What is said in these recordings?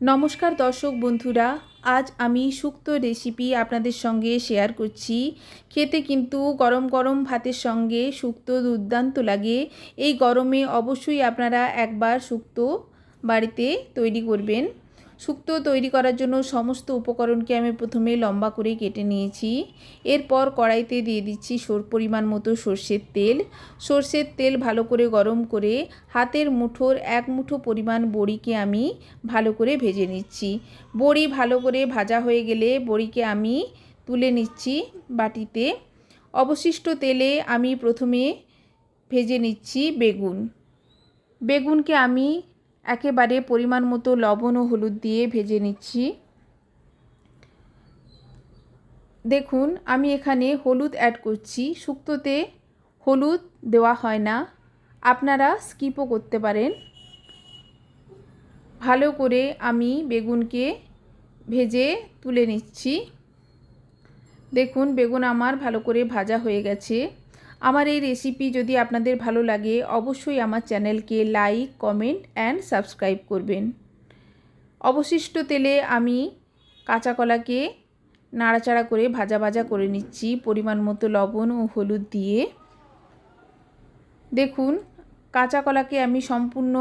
নমস্কার দর্শক বন্ধুরা, আজ আমি শুক্ত রেসিপি আপনাদের সঙ্গে শেয়ার করছি। খেতে কিন্তু গরম গরম ভাতের সঙ্গে শুক্তো দুর্দান্ত লাগে। এই গরমে অবশ্যই আপনারা একবার শুক্ত বাড়িতে তৈরি করবেন। শুক্তো তৈরি করার জন্য সমস্ত উপকরণকে আমি প্রথমে লম্বা করে কেটে নিয়েছি। এরপর কড়াইতে দিয়ে দিচ্ছি সোর, পরিমাণ মতো সর্ষের তেল। সর্ষের তেল ভালো করে গরম করে হাতের মুঠোর এক মুঠো পরিমাণ বড়িকে আমি ভালো করে ভেজে নিচ্ছি। বড়ি ভালো করে ভাজা হয়ে গেলে বড়িকে আমি তুলে নিচ্ছি বাটিতে। অবশিষ্ট তেলে আমি প্রথমে ভেজে নিচ্ছি বেগুন। বেগুনকে আমি একেবারে পরিমাণ মতো লবণ ও হলুদ দিয়ে ভেজে নিচ্ছি। দেখুন, আমি এখানে হলুদ অ্যাড করছি। শুক্তোতে হলুদ দেওয়া হয় না। আপনারা স্কিপও করতে পারেন। ভালো করে আমি বেগুনকে ভেজে তুলে নিচ্ছি। দেখুন, বেগুন আমার ভালো করে ভাজা হয়ে গেছে। আমার এই রেসিপি যদি আপনাদের ভালো লাগে, অবশ্যই আমার চ্যানেলকে লাইক কমেন্ট অ্যান্ড সাবস্ক্রাইব করবেন। অবশিষ্ট তেলে আমি কাঁচা কলাকে নাড়াচাড়া করে ভাজা ভাজা করে নিচ্ছি। পরিমাণ মতো লবণ ও হলুদ দিয়ে। দেখুন, কাঁচা কলাকে আমি সম্পূর্ণ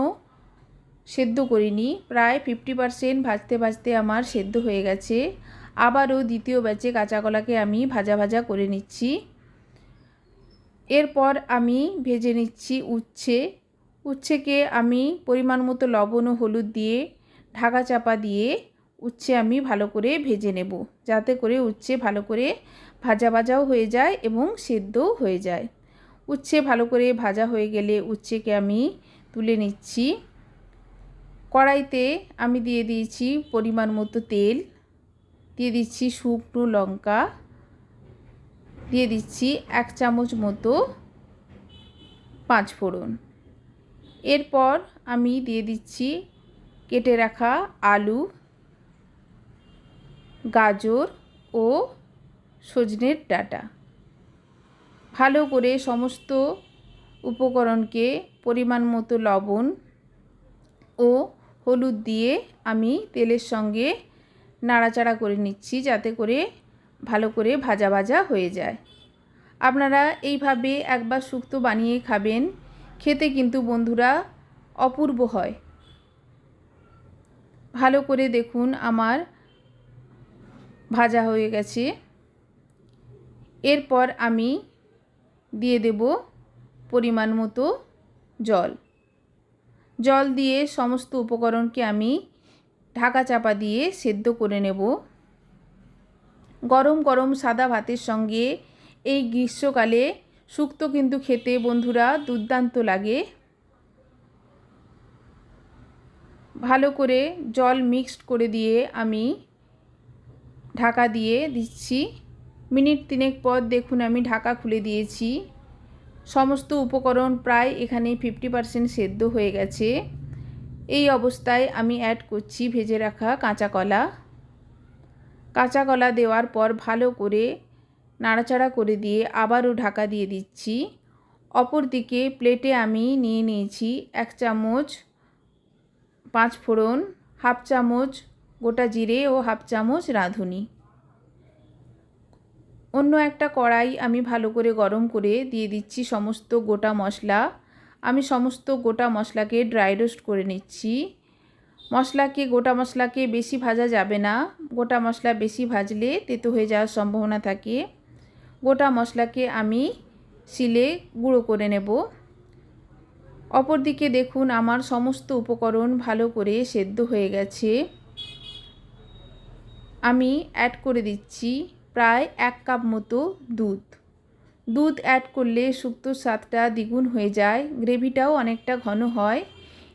সেদ্ধ করিনি। প্রায় ফিফটি পারসেন্ট ভাজতে ভাজতে আমার সেদ্ধ হয়ে গেছে। আবারও দ্বিতীয় ব্যাচে কাঁচা কলাকে আমি ভাজা ভাজা করে নিচ্ছি। এরপর আমি ভেজে নিচ্ছি উচ্ছে। উচ্ছেকে আমি পরিমাণ মতো লবণ ও হলুদ দিয়ে ঢাকা চাপা দিয়ে উচ্ছে আমি ভালো করে ভেজে নেব, যাতে করে উচ্ছে ভালো করে ভাজা ভাজাও হয়ে যায় এবং সেদ্ধও হয়ে যায়। উচ্ছে ভালো করে ভাজা হয়ে গেলে উচ্ছেকে আমি তুলে নিচ্ছি। কড়াইতে আমি দিয়ে দিয়েছি পরিমাণ মতো তেল, দিয়ে দিচ্ছি শুকনো লঙ্কা দিয়ে দিচ্ছি এক চামচ মতো পাঁচ ফোড়ন। এরপর আমি দিয়ে দিচ্ছি কেটে রাখা আলু, গাজর ও সজনের ডাটা। ভালো করে সমস্ত উপকরণকে পরিমাণ মতো লবণ ও হলুদ দিয়ে আমি তেলের সঙ্গে নাড়াচাড়া করে নিচ্ছি, যাতে করে ভালো করে ভাজা ভাজা হয়ে যায়। আপনারা এইভাবে একবার শুক্তো বানিয়ে খাবেন, খেতে কিন্তু বন্ধুরা অপূর্ব হয়। ভালো করে দেখুন আমার ভাজা হয়ে গেছে। এরপর আমি দিয়ে দেব পরিমাণ মতো জল। জল দিয়ে সমস্ত উপকরণকে আমি ঢাকা চাপা দিয়ে সেদ্ধ করে নেব। গরম গরম সাদা ভাতের সঙ্গে এই গ্রীষ্মকালে শুক্তো কিন্তু খেতে বন্ধুরা দুর্দান্ত লাগে। ভালো করে জল মিক্সড করে দিয়ে আমি ঢাকা দিয়ে দিচ্ছি। মিনিট তিনেক পর দেখুন আমি ঢাকা খুলে দিয়েছি। সমস্ত উপকরণ প্রায় এখানে ফিফটি পারসেন্ট সেদ্ধ হয়ে গেছে। এই অবস্থায় আমি অ্যাড করছি ভেজে রাখা কাঁচা কলা। কাঁচা কলা দেওয়ার পর ভালো করে নাড়াচাড়া করে দিয়ে আবারও ঢাকা দিয়ে দিচ্ছি। অপর দিকে প্লেটে আমি নিয়ে নিয়েছি এক চামচ পাঁচ ফোড়ন, হাফ চামচ গোটা জিরে ও হাফ চামচ রাঁধুনি। অন্য একটা কড়াই আমি ভালো করে গরম করে দিয়ে দিচ্ছি সমস্ত গোটা মশলা। আমি সমস্ত গোটা মশলাকে ড্রাই রোস্ট করে নিচ্ছি। মশলাকে গোটা মশলাকে বেশি ভাজা যাবে না? গোটা মশলা বেশি ভাজলে তেতো হয়ে যাওয়ার সম্ভাবনা থাকে। গোটা মশলাকে আমি শিলে গুঁড়ো করে নেব। অপরদিকে দেখুন, আমার সমস্ত উপকরণ ভালো করে সেদ্ধ হয়ে গেছে। আমি অ্যাড করে দিচ্ছি প্রায় এক কাপ মতো দুধ। দুধ অ্যাড করলে শুক্তোর স্বাদটা দ্বিগুণ হয়ে যায়। গ্রেভিটাও অনেকটা ঘন হয়।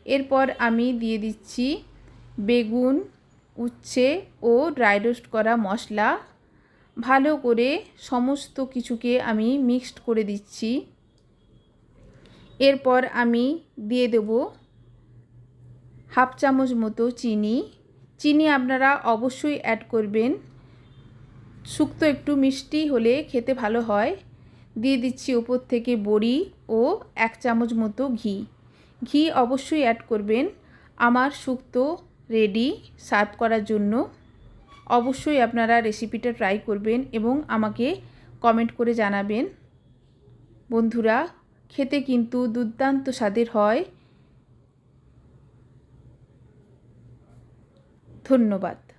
এরপর আমি দিয়ে দিচ্ছি বেগুন, উচ্ছে ও ড্রাই রোস্ট করা মশলা। ভালো করে সমস্ত কিছুকে আমি মিক্সড করে দিচ্ছি। এরপর আমি দিয়ে দেব হাফ চামচ মতো চিনি। চিনি আপনারা অবশ্যই অ্যাড করবেন। শুক্তো একটু মিষ্টি হলে খেতে ভালো হয়। দিয়ে দিচ্ছি ওপর থেকে বড়ি ও এক চামচ মতো ঘি। ঘি অবশ্যই অ্যাড করবেন। আমার শুক্তো রেডি সার্ভ করার জন্য। অবশ্যই আপনারা রেসিপিটা ট্রাই করবেন এবং আমাকে কমেন্ট করে জানাবেন। বন্ধুরা, খেতে কিন্তু দুর্দান্ত স্বাদের হয়। ধন্যবাদ।